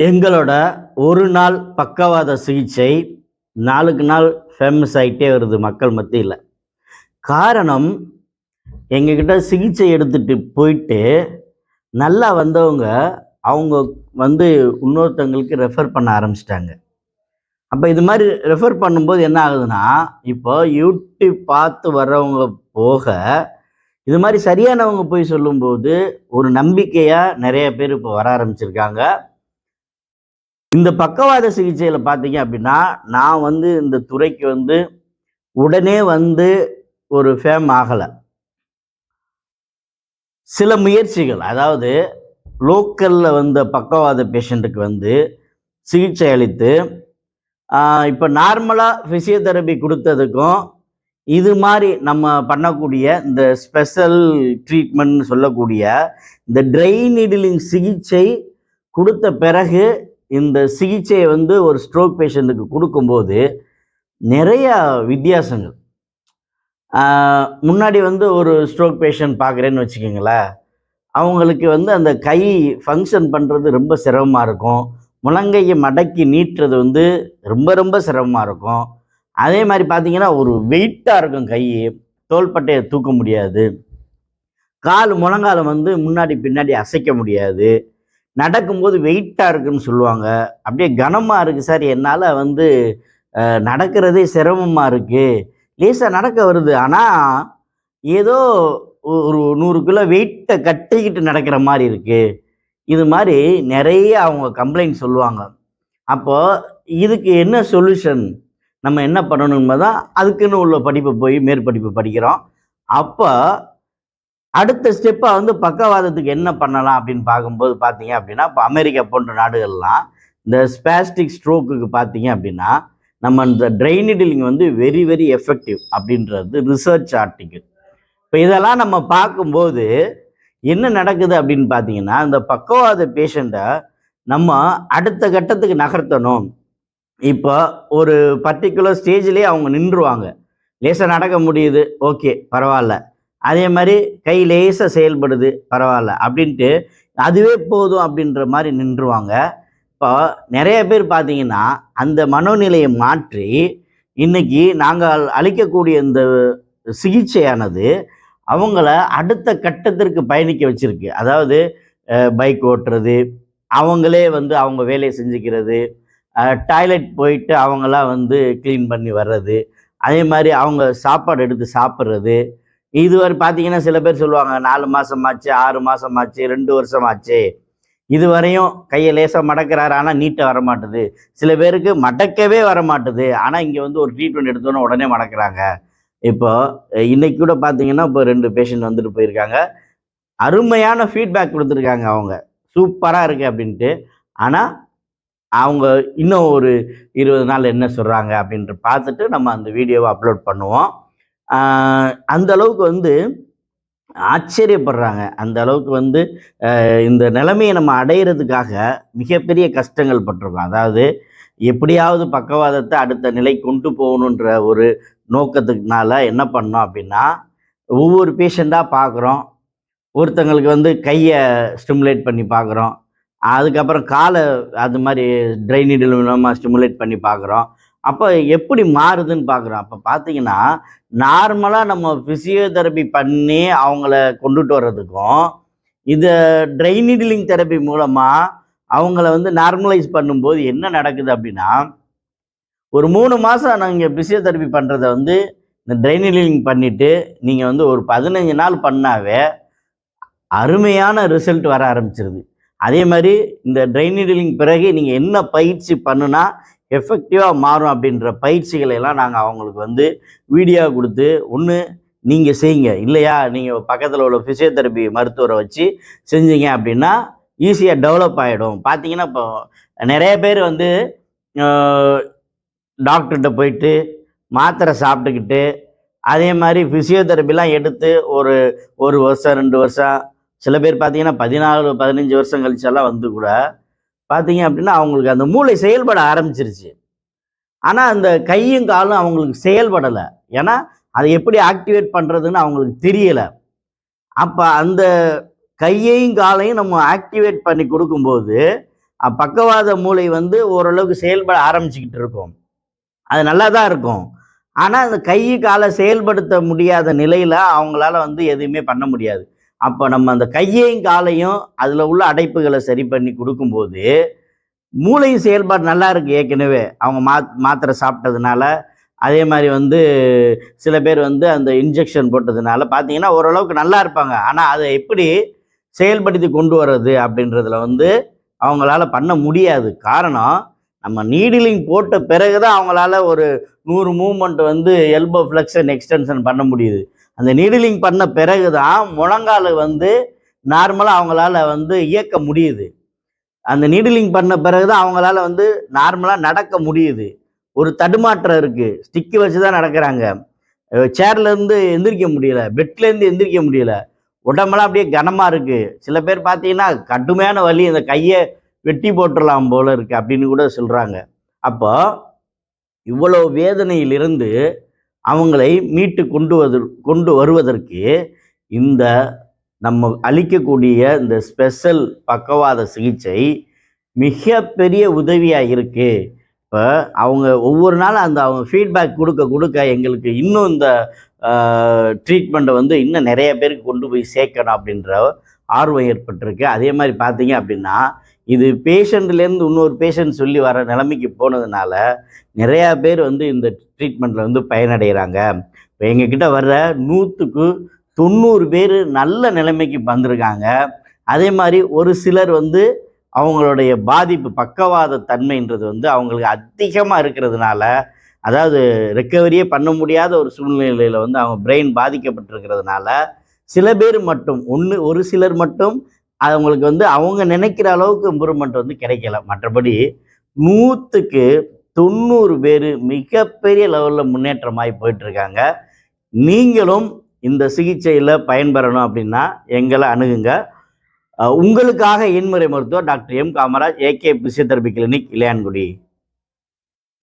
எங்களோட ஒரு நாள் பக்கவாத சிகிச்சை நாளுக்கு நாள் ஃபேமஸ் ஆகிட்டே வருது மக்கள் மத்தியில். காரணம் எங்ககிட்ட சிகிச்சை எடுத்துட்டு போயிட்டு நல்லா வந்தவங்க அவங்க வந்து இன்னொருத்தவங்களுக்கு ரெஃபர் பண்ண ஆரம்பிச்சிட்டாங்க. அப்போ இது மாதிரி ரெஃபர் பண்ணும்போது என்ன ஆகுதுன்னா இப்போ யூடியூப் பார்த்து வர்றவங்க போக இது மாதிரி சரியானவங்க போய் சொல்லும்போது ஒரு நம்பிக்கையாக நிறைய பேர் இப்போ வர ஆரம்பிச்சிருக்காங்க. இந்த பக்கவாத சிகிச்சையில் பார்த்தீங்க அப்படின்னா நான் வந்து இந்த துறைக்கு வந்து உடனே வந்து ஒரு ஃபேம் ஆகலை. சில முயற்சிகள் அதாவது லோக்கலில் வந்த பக்கவாத பேஷண்ட்டுக்கு வந்து சிகிச்சை அளித்து இப்போ நார்மலாக ஃபிசியோதெரபி கொடுத்ததுக்கும் இது மாதிரி நம்ம பண்ணக்கூடிய இந்த ஸ்பெஷல் ட்ரீட்மெண்ட்னு சொல்லக்கூடிய இந்த ட்ரை நீடிலிங் சிகிச்சை கொடுத்த பிறகு இந்த சிகிச்சையை வந்து ஒரு ஸ்ட்ரோக் பேஷண்ட்டுக்கு கொடுக்கும்போது நிறைய வித்தியாசங்கள். முன்னாடி வந்து ஒரு ஸ்ட்ரோக் பேஷண்ட் பார்க்குறேன்னு வச்சுக்கோங்களேன். அவங்களுக்கு வந்து அந்த கை ஃபங்க்ஷன் பண்ணுறது ரொம்ப சிரமமாக இருக்கும். முழங்கையை மடக்கி நீட்டுறது வந்து ரொம்ப ரொம்ப சிரமமாக இருக்கும். அதே மாதிரி பார்த்தீங்கன்னா ஒரு வெயிட்டாக இருக்கும் கை. தோள்பட்டையை தூக்க முடியாது. கால் முழங்காலம் வந்து முன்னாடி பின்னாடி அசைக்க முடியாது. நடக்கும்போது வெயிட்டாக இருக்குன்னு சொல்லுவாங்க. அப்படியே கனமாக இருக்குது சார். என்னால் வந்து நடக்கிறதே சிரமமாக இருக்குது லேசாக நடக்க வருது. ஆனால் ஏதோ ஒரு நூறு கிலோ வெயிட்டை கட்டிக்கிட்டு நடக்கிற மாதிரி இருக்குது இது மாதிரி நிறைய அவங்க கம்ப்ளைண்ட் சொல்லுவாங்க. அப்போது இதுக்கு என்ன சொல்யூஷன் நம்ம என்ன பண்ணணுமோ தான் அதுக்குன்னு உள்ள படிப்பை போய் மேற்படிப்பு படிக்கிறோம். அப்போ அடுத்த ஸ்டெப்பாக வந்து பக்கவாதத்துக்கு என்ன பண்ணலாம் அப்படின்னு பார்க்கும்போது பார்த்தீங்க அப்படின்னா இப்போ அமெரிக்கா போன்ற நாடுகள்லாம் இந்த ஸ்பாஸ்டிக் ஸ்ட்ரோக்குக்கு பார்த்தீங்க அப்படின்னா நம்ம இந்த ட்ரைனிடிலிங் வந்து வெரி வெரி எஃபெக்டிவ் அப்படின்றது ரிசர்ச் ஆர்டிக்கிள் இப்போ இதெல்லாம் நம்ம பார்க்கும்போது என்ன நடக்குது அப்படின்னு பார்த்தீங்கன்னா இந்த பக்கவாத பேஷண்ட்டை நம்ம அடுத்த கட்டத்துக்கு நகர்த்தணும். இப்போ ஒரு பர்டிகுலர் ஸ்டேஜ்லேயே அவங்க நின்றுவாங்க. லேசாக நடக்க முடியுது. ஓகே பரவாயில்ல. அதே மாதிரி கை லேசாக செயல்படுது பரவாயில்ல அப்படின்ட்டு அதுவே போதும் அப்படின்ற மாதிரி நின்றுவாங்க. இப்போ நிறைய பேர் பார்த்தீங்கன்னா அந்த மனோநிலையை மாற்றி இன்னைக்கு நாங்கள் அளிக்கக்கூடிய இந்த சிகிச்சையானது அவங்கள அடுத்த கட்டத்திற்கு பயணிக்க வச்சிருக்கு. அதாவது பைக் ஓட்டுறது அவங்களே வந்து அவங்க வேலையை செஞ்சுக்கிறது டாய்லெட் போயிட்டு அவங்களாம் வந்து க்ளீன் பண்ணி வர்றது அதே மாதிரி அவங்க சாப்பாடு எடுத்து சாப்பிட்றது இதுவரை பார்த்தீங்கன்னா சில பேர் சொல்லுவாங்க நாலு மாதம் ஆச்சு ஆறு மாதம் ஆச்சு ரெண்டு வருஷம் ஆச்சு. இதுவரையும் கையை லேசாக மடக்கிறாரு ஆனால் நீட்டாக வர மாட்டுது சில பேருக்கு மடக்கவே வர மாட்டுது ஆனால் இங்கே வந்து ஒரு ட்ரீட்மெண்ட் எடுத்தோன்னே உடனே மடக்கிறாங்க. இப்போ இன்னைக்கு கூட பார்த்தீங்கன்னா இப்போ ரெண்டு பேஷண்ட் வந்துட்டு போயிருக்காங்க. அருமையான ஃபீட்பேக் கொடுத்துருக்காங்க அவங்க. சூப்பராக இருக்கு அப்படின்ட்டு. ஆனால் அவங்க இன்னும் ஒரு இருபது நாள் என்ன சொல்கிறாங்க அப்படின்ட்டு பார்த்துட்டு நம்ம அந்த வீடியோவை அப்லோட் பண்ணுவோம். அந்த அளவுக்கு வந்து ஆச்சரியப்படுறாங்க. அந்த அளவுக்கு வந்து இந்த நிலைமையை நம்ம அடையிறதுக்காக மிகப்பெரிய கஷ்டங்கள் பட்டிருக்கோம். அதாவது எப்படியாவது பக்கவாதத்தை அடுத்த நிலை கொண்டு போகணுன்ற ஒரு நோக்கத்துக்குனால என்ன பண்ணோம் அப்படின்னா ஒவ்வொரு பேஷண்ட்டாக பார்க்குறோம் ஒருத்தங்களுக்கு வந்து கையை ஸ்டிமுலேட் பண்ணி பார்க்குறோம் அதுக்கப்புறம் காலை அது மாதிரி ட்ரைனிடில் மூலமாக ஸ்டிமுலேட் பண்ணி பார்க்குறோம் அப்போ எப்படி மாறுதுன்னு பார்க்குறோம் அப்போ பார்த்தீங்கன்னா நார்மலாக நம்ம ஃபிசியோதெரப்பி பண்ணி அவங்கள கொண்டுட்டு வர்றதுக்கும் இந்த ட்ரைனிடிலிங் தெரப்பி மூலமாக அவங்கள வந்து நார்மலைஸ் பண்ணும்போது என்ன நடக்குது அப்படின்னா ஒரு மூணு மாதம் நாங்கள் ஃபிசியோதெரப்பி பண்ணுறத வந்து இந்த ட்ரைனிடிலிங் பண்ணிவிட்டு நீங்கள் வந்து ஒரு பதினஞ்சு நாள் பண்ணாவே அருமையான ரிசல்ட் வர ஆரம்பிச்சிருது. அதே மாதிரி இந்த ட்ரைனிடிலிங் பிறகு நீங்கள் என்ன பயிற்சி பண்ணுனா எஃபெக்டிவாக மாறும் அப்படின்ற பயிற்சிகளை எல்லாம் நாங்கள் அவங்களுக்கு வந்து வீடியோ கொடுத்து ஒன்று நீங்கள் செய்யுங்க. இல்லையா? நீங்கள் பக்கத்தில் உள்ள ஃபிசியோதெரப்பி மருத்துவரை வச்சு செஞ்சீங்க அப்படின்னா ஈஸியாக டெவலப் ஆகிடும் பார்த்தீங்கன்னா இப்போ நிறைய பேர் வந்து டாக்டர்கிட்ட போயிட்டு மாத்திரை சாப்பிட்டுக்கிட்டு அதே மாதிரி ஃபிசியோதெரப்பிலாம் எடுத்து ஒரு ஒரு வருஷம் ரெண்டு வருஷம் சில பேர் பார்த்தீங்கன்னா பதினாலு பதினஞ்சு வருஷம் கழிச்செல்லாம் வந்து கூட பார்த்தீங்க அப்படின்னா அவங்களுக்கு அந்த மூளை செயல்பட ஆரம்பிச்சிருச்சு. ஆனால் அந்த கையும் காலும் அவங்களுக்கு செயல்படலை. ஏன்னா அதை எப்படி ஆக்டிவேட் பண்ணுறதுன்னு அவங்களுக்கு தெரியலை. அப்போ அந்த கையையும் காலையும் நம்ம ஆக்டிவேட் பண்ணி கொடுக்கும்போது பக்கவாத மூளை வந்து ஓரளவுக்கு செயல்பட ஆரம்பிச்சுக்கிட்டு இருக்கும். அது நல்லா தான் இருக்கும். ஆனால் அந்த கை காலை செயல்படுத்த முடியாத நிலையில் அவங்களால வந்து எதுவுமே பண்ண முடியாது. அப்போ நம்ம அந்த கையையும் காலையும் அதில் உள்ள அடைப்புகளை சரி பண்ணி கொடுக்கும்போது மூளையும் செயல்பாடு நல்லா இருக்குது ஏற்கனவே. அவங்க மா மாத்திரை சாப்பிட்டதுனால. அதே மாதிரி வந்து சில பேர் வந்து அந்த இன்ஜெக்ஷன் போட்டதுனால பார்த்தீங்கன்னா ஓரளவுக்கு நல்லா இருப்பாங்க. ஆனால் அதை எப்படி செயல்படுத்தி கொண்டு வர்றது அப்படின்றதுல வந்து அவங்களால பண்ண முடியாது. காரணம் நம்ம நீடிலிங் போட்ட பிறகு தான் அவங்களால ஒரு நூறு மூமெண்ட் வந்து எல்போ ஃப்ளெக்ஷன் எக்ஸ்டென்ஷன் பண்ண முடியுது. அந்த நீடிலிங் பண்ண பிறகு தான் முழங்கால் வந்து நார்மலாக அவங்களால வந்து இயக்க முடியுது. அந்த நீடிலிங் பண்ண பிறகு தான் அவங்களால வந்து நார்மலாக நடக்க முடியுது. ஒரு தடுமாற்றம் இருக்குது ஸ்டிக்கு வச்சு தான் நடக்கிறாங்க சேர்லேருந்து எந்திரிக்க முடியல. பெட்லேருந்து எந்திரிக்க முடியல. உடம்பெல்லாம் அப்படியே கனமாக இருக்குது சில பேர் பார்த்தீங்கன்னா கடுமையான வலி இந்த கையை வெட்டி போட்டுடலாம் போல இருக்குது அப்படின்னு கூட சொல்கிறாங்க அப்போ இவ்வளோ வேதனையிலிருந்து அவங்களை மீட்டு கொண்டு வது கொண்டு வருவதற்கு இந்த நம்ம அளிக்கக்கூடிய இந்த ஸ்பெஷல் பக்கவாத சிகிச்சை மிகப்பெரிய உதவியாக இருக்குது இப்போ அவங்க ஒவ்வொரு நாளும் அந்த அவங்க ஃபீட்பேக் கொடுக்க கொடுக்க எங்களுக்கு இன்னும் இந்த ட்ரீட்மெண்ட்டை வந்து இன்னும் நிறைய பேருக்கு கொண்டு போய் சேர்க்கணும் அப்படின்ற ஆர்வம் ஏற்பட்டிருக்கு. அதே மாதிரி பார்த்தீங்க அப்படின்னா இது பேஷண்ட்லேருந்து இன்னொரு பேஷண்ட் சொல்லி வர நிலைமைக்கு போனதுனால நிறையா பேர் வந்து இந்த ட்ரீட்மெண்ட்டில் வந்து பயனடைகிறாங்க. இப்போ எங்ககிட்ட வர்ற நூற்றுக்கு தொண்ணூறு பேர் நல்ல நிலைமைக்கு வந்திருக்காங்க. அதே மாதிரி ஒரு சிலர் வந்து அவங்களுடைய பாதிப்பு பக்கவாத தன்மைன்றது வந்து அவங்களுக்கு அதிகமாக இருக்கிறதுனால அதாவது ரெக்கவரியே பண்ண முடியாத ஒரு சூழ்நிலையில் வந்து அவங்க பிரெயின் பாதிக்கப்பட்டிருக்கிறதுனால சில பேர் மட்டும் ஒன்று ஒரு சிலர் மட்டும் அவங்களுக்கு வந்து அவங்க நினைக்கிற அளவுக்கு இம்ப்ரூவ்மெண்ட் வந்து கிடைக்கல. மற்றபடி நூற்றுக்கு தொண்ணூறு பேர் மிகப்பெரிய லெவலில் முன்னேற்றமாகி போயிட்டுருக்காங்க. நீங்களும் இந்த சிகிச்சையில் பயன்பெறணும் அப்படின்னா எங்களை அணுகுங்க. உங்களுக்காக எண்முறை மருத்துவர் doctor M Kamaraj AK physiotherapy clinic Ilayangudi.